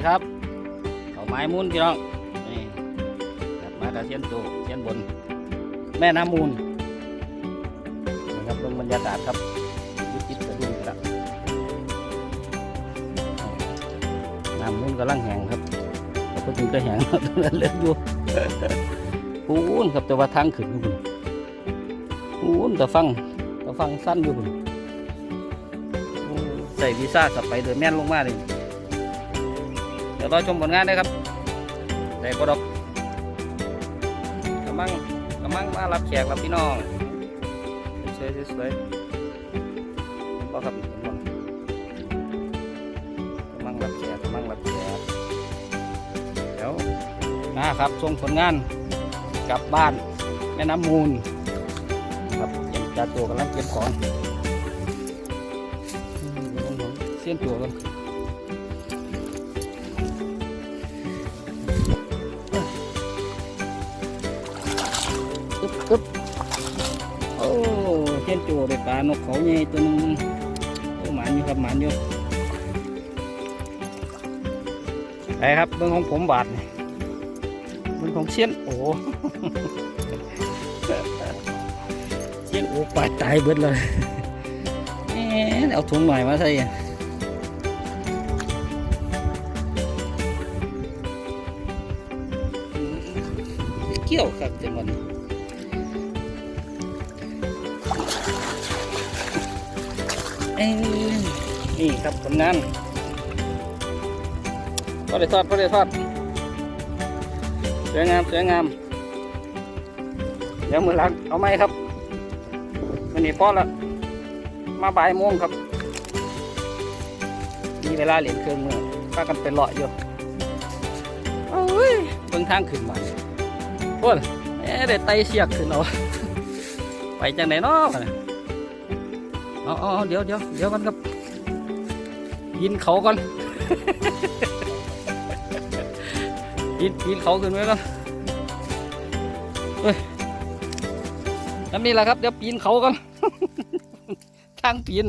ดีครับเขาไม้มูลพี่น้องนี่กลับมาตะเทียนตูเทียนบน แม่น้ำมูลนะครับเรื่องบรรยากาศครับยุติดกระดุมแล้วน้ำมูลกำลังแห้งครับแต่ก็ถึงก็แห้งเล็กอยู่ปูนครับแต่ว่าทางขึ้นอยู่คุณปูนแต่ฟังแต่ฟังสั้นอยู่คุณใส่วีซ่าสไปเดอแม่นลงมาเลย ดี๋ยวรอชมผลงานได้ครับได้ปดอกกำลังกำลังมารับแขกรับพี่น้องสวยๆสวยๆก็ครับเห็นบ่กำลังรับแขกกำลังรับแขกเดี๋ยวนะครับชมผลงานกลับบ้านแม่น้ำมูลครับยังจ่าตัวกำลังเก็บของอืมเดี๋ยวผมเสียนตัวกัน อึ๊บโอ้เสียนตัวได้ปลานกเขาใหญ่ตัวนึงโอ้หมานอยู่ครับหมานอยู่ไปครับเรื่องของผมบาทนี่เรื่องของเสียนโอ้เสียนโอ้ปลาตายเบิดเลยเอาถุงหน่อยมาใส่เกี่ยวครับแต่มัน นี่ครับผลงานพอได้ทอดพอได้ทอดสวยงามสวยงาม เดี๋ยวมือหลังเอาไหมครับมันนี่พอละมาบ่ายโมงครับ มีเวลาเหรียญเครื่องมือพากันเป็นเลาะอยู่เอ้ยเบิ่งทางขึ้นมาโอ้ยเอ๊ะได้ไตเสียกขึ้นเอาไปจังไหนเนาะบัดนี้ เอาเอาเดี๋ยวเดี๋ยวเดี๋ยวกันครับ ยินเขาก่อนยินยินเขาขึ้นไว้ก่อนเฮ้ยนั่นนี่แหละครับ เดี๋ยวปีนเขาก่อนทางปีน